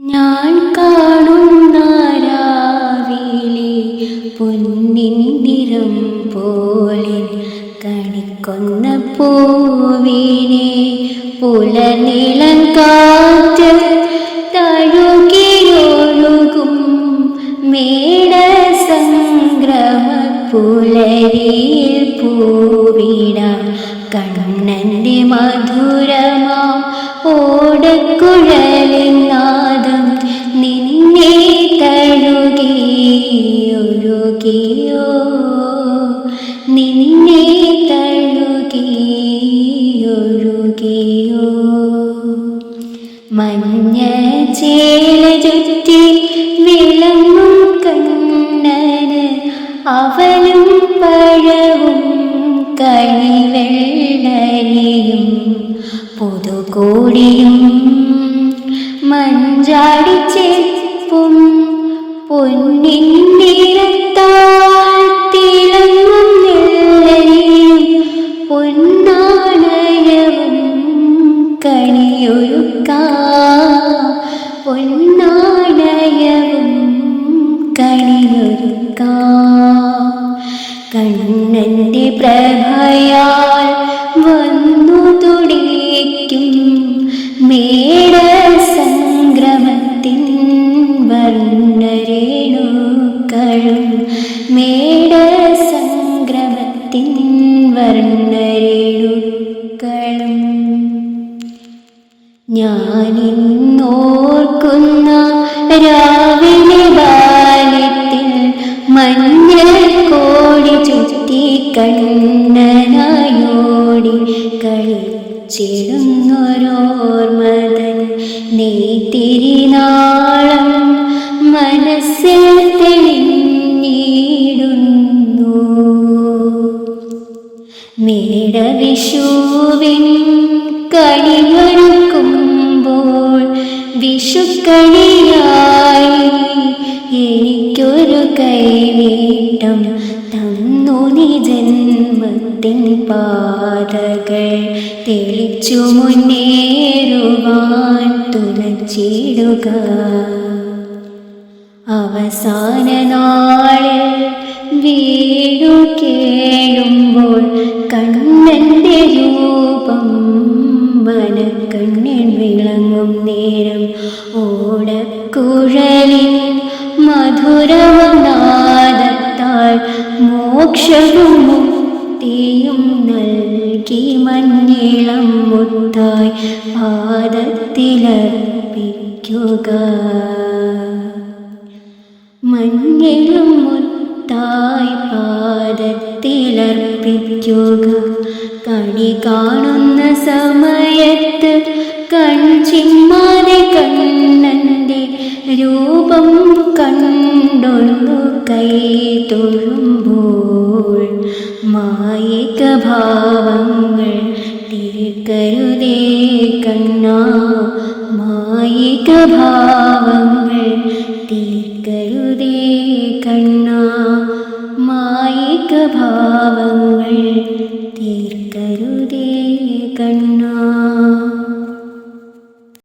ഞാൻ കാണുന്ന രാവിലെ പൊന്നിൻ നിറം പോലെ കണിക്കൊന്ന പൂവിനെ പുലനിളം കാറ്റ് തഴുകിയൊഴുകും മേട സംഗ്രഹ പുലരിയിൽ പൂവിട കണ്ണന്റെ മധുരമാ ഓടക്കുഴലിൻ നാദം നിന്നെ തഴുകിയൊഴുകിയോ? നിന്നെ തഴുകിയൊഴുകിയോ? മഞ്ഞ ചേല ചുറ്റി വിളങ്ങും കണ്ണന് അവനും പഴവും കണിവെള്ളരിയും. പുതുകോടിയും മഞ്ചാടിച്ചെപ്പും പൊന്നിൻ തിളങ്ങും നെല്ലരിയും പൊന്നാണയവും കണിയൊരുക്കാം പൊന്നാണയവും കണിയൊരുക്കാം കണ്ണന്റെ പ്രഭയാൽ വന്നു തുടിക്കും മേട വർണരേണുക്കളും ഞാനിന്നോർക്കുന്ന രാവിലെ ബാലത്തിൽ മഞ്ഞൾ കോടി ചുറ്റി കണ്ണനായോടി കളിച്ചിടുന്നൊരോർമതൻ നെയ്ത്തിരിനാളം മനസ്സിൽ കണിയൊരുക്കുമ്പോൾ വിഷുക്കണിയായി എനിക്കൊരു കൈനീട്ടം തന്നു നീ ജന്മത്തിൻ പാതകൾ. തെളിച്ചു മുന്നേറുവാൻ തുലച്ചിടുക അവസാന നാളിൽ വീണു കേഴുമ്പോൾ കണ്ണന്റെ രൂപം മനക്കണ്ണിൽ വിളങ്ങും നേരം ഓടക്കുഴലിൻ മധുരവനാദത്താൽ മോക്ഷവും മുക്തിയും നൽകി മഞ്ഞിളം മുത്തായി പാദത്തിലർപ്പിക്കുക. മഞ്ഞിളം മുത്തായി പാദത്തിലർപ്പിക്കുക. കണി കാണുന്ന സമയത്ത് കൺചിമ്മാതെ കണ്ണന്റെ രൂപം കണ്ടൊന്നു കൈ തൊഴുമ്പോൾ മായിക ഭാവങ്ങൾ തിരുക്കരുതേ കണ്ണ മായിക ഭാവങ്ങൾ തിരുക്കരുതേ കണ്ണ മായിക ഭാവങ്ങൾ തീർക്കരുതേ